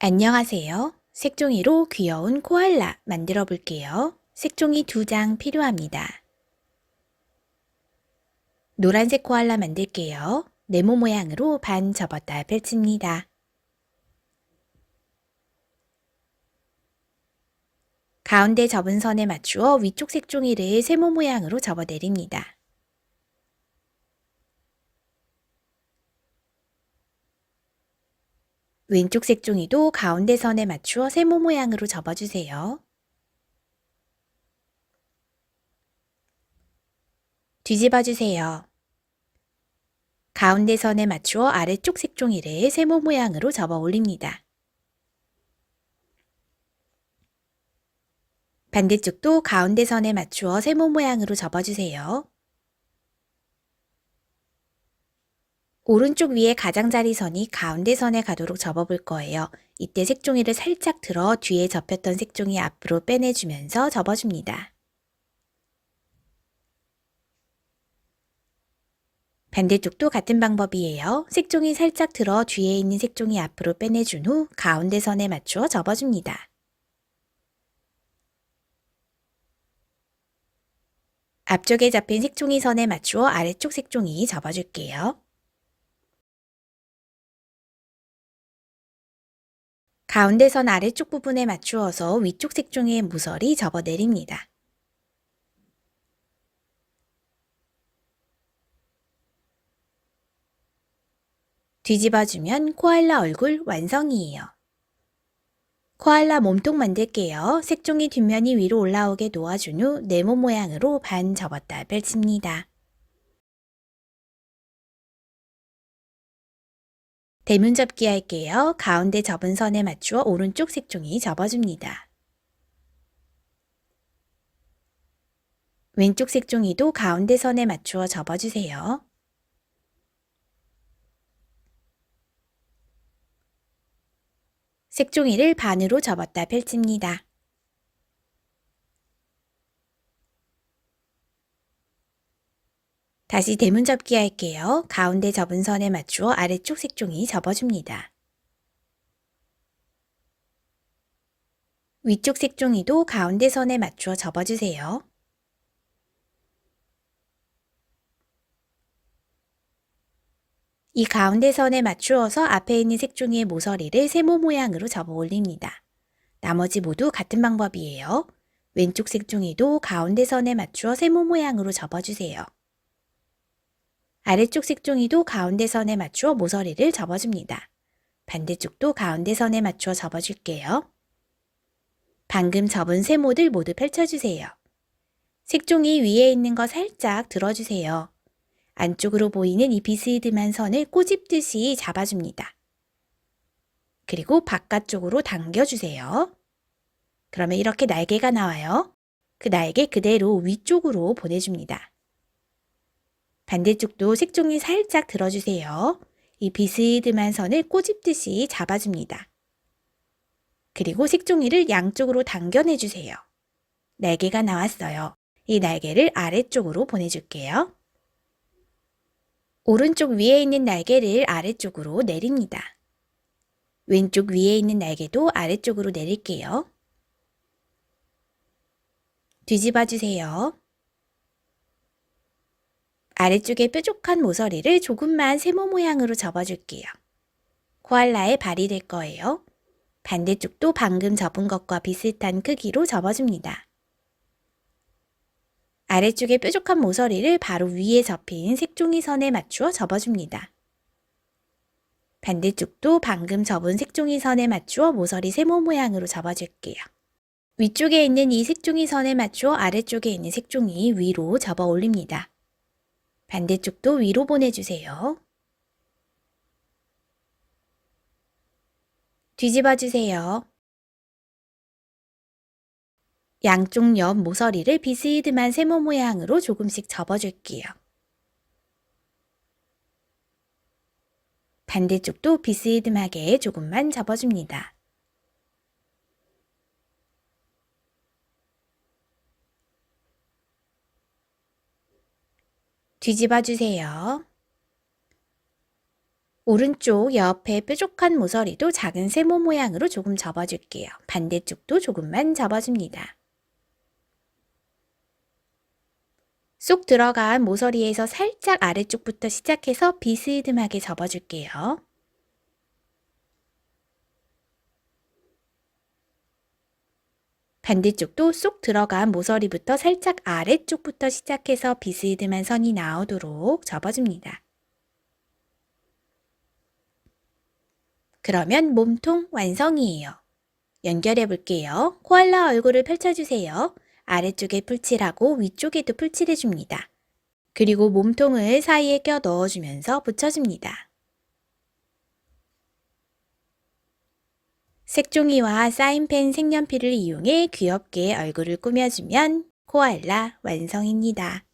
안녕하세요. 색종이로 귀여운 코알라 만들어 볼게요. 색종이 두 장 필요합니다. 노란색 코알라 만들게요. 네모 모양으로 반 접었다 펼칩니다. 가운데 접은 선에 맞추어 위쪽 색종이를 세모 모양으로 접어 내립니다. 왼쪽 색종이도 가운데 선에 맞추어 세모 모양으로 접어주세요. 뒤집어 주세요. 가운데 선에 맞추어 아래쪽 색종이를 세모 모양으로 접어 올립니다. 반대쪽도 가운데 선에 맞추어 세모 모양으로 접어주세요. 오른쪽 위에 가장자리 선이 가운데 선에 가도록 접어볼 거예요. 이때 색종이를 살짝 들어 뒤에 접혔던 색종이 앞으로 빼내주면서 접어줍니다. 반대쪽도 같은 방법이에요. 색종이 살짝 들어 뒤에 있는 색종이 앞으로 빼내준 후 가운데 선에 맞추어 접어줍니다. 앞쪽에 잡힌 색종이 선에 맞추어 아래쪽 색종이 접어줄게요. 가운데 선 아래쪽 부분에 맞추어서 위쪽 색종이의 무설이 접어 내립니다. 뒤집어주면 코알라 얼굴 완성이에요. 코알라 몸통 만들게요. 색종이 뒷면이 위로 올라오게 놓아준 후 네모 모양으로 반 접었다 펼칩니다. 대문 접기 할게요. 가운데 접은 선에 맞추어 오른쪽 색종이 접어줍니다. 왼쪽 색종이도 가운데 선에 맞추어 접어주세요. 색종이를 반으로 접었다 펼칩니다. 다시 대문 접기 할게요. 가운데 접은 선에 맞추어 아래쪽 색종이 접어줍니다. 위쪽 색종이도 가운데 선에 맞추어 접어주세요. 이 가운데 선에 맞추어서 앞에 있는 색종이의 모서리를 세모 모양으로 접어 올립니다. 나머지 모두 같은 방법이에요. 왼쪽 색종이도 가운데 선에 맞추어 세모 모양으로 접어주세요. 아래쪽 색종이도 가운데 선에 맞추어 모서리를 접어줍니다. 반대쪽도 가운데 선에 맞추어 접어줄게요. 방금 접은 세모들 모두 펼쳐주세요. 색종이 위에 있는 거 살짝 들어주세요. 안쪽으로 보이는 이 비스듬한 선을 꼬집듯이 잡아줍니다. 그리고 바깥쪽으로 당겨주세요. 그러면 이렇게 날개가 나와요. 그 날개 그대로 위쪽으로 보내줍니다. 반대쪽도 색종이 살짝 들어주세요. 이 비스듬한 선을 꼬집듯이 잡아줍니다. 그리고 색종이를 양쪽으로 당겨내주세요. 날개가 나왔어요. 이 날개를 아래쪽으로 보내줄게요. 오른쪽 위에 있는 날개를 아래쪽으로 내립니다. 왼쪽 위에 있는 날개도 아래쪽으로 내릴게요. 뒤집어 주세요. 아래쪽에 뾰족한 모서리를 조금만 세모 모양으로 접어줄게요. 코알라의 발이 될 거예요. 반대쪽도 방금 접은 것과 비슷한 크기로 접어줍니다. 아래쪽에 뾰족한 모서리를 바로 위에 접힌 색종이 선에 맞추어 접어줍니다. 반대쪽도 방금 접은 색종이 선에 맞추어 모서리 세모 모양으로 접어줄게요. 위쪽에 있는 이 색종이 선에 맞추어 아래쪽에 있는 색종이 위로 접어 올립니다. 반대쪽도 위로 보내주세요. 뒤집어 주세요. 양쪽 옆 모서리를 비스듬한 세모 모양으로 조금씩 접어줄게요. 반대쪽도 비스듬하게 조금만 접어줍니다. 뒤집어 주세요. 오른쪽 옆에 뾰족한 모서리도 작은 세모 모양으로 조금 접어줄게요. 반대쪽도 조금만 접어줍니다. 쏙 들어간 모서리에서 살짝 아래쪽부터 시작해서 비스듬하게 접어줄게요. 반대쪽도 쏙 들어간 모서리부터 살짝 아래쪽부터 시작해서 비스듬한 선이 나오도록 접어줍니다. 그러면 몸통 완성이에요. 연결해 볼게요. 코알라 얼굴을 펼쳐주세요. 아래쪽에 풀칠하고 위쪽에도 풀칠해 줍니다. 그리고 몸통을 사이에 껴 넣어주면서 붙여줍니다. 색종이와 사인펜 색연필을 이용해 귀엽게 얼굴을 꾸며주면 코알라 완성입니다.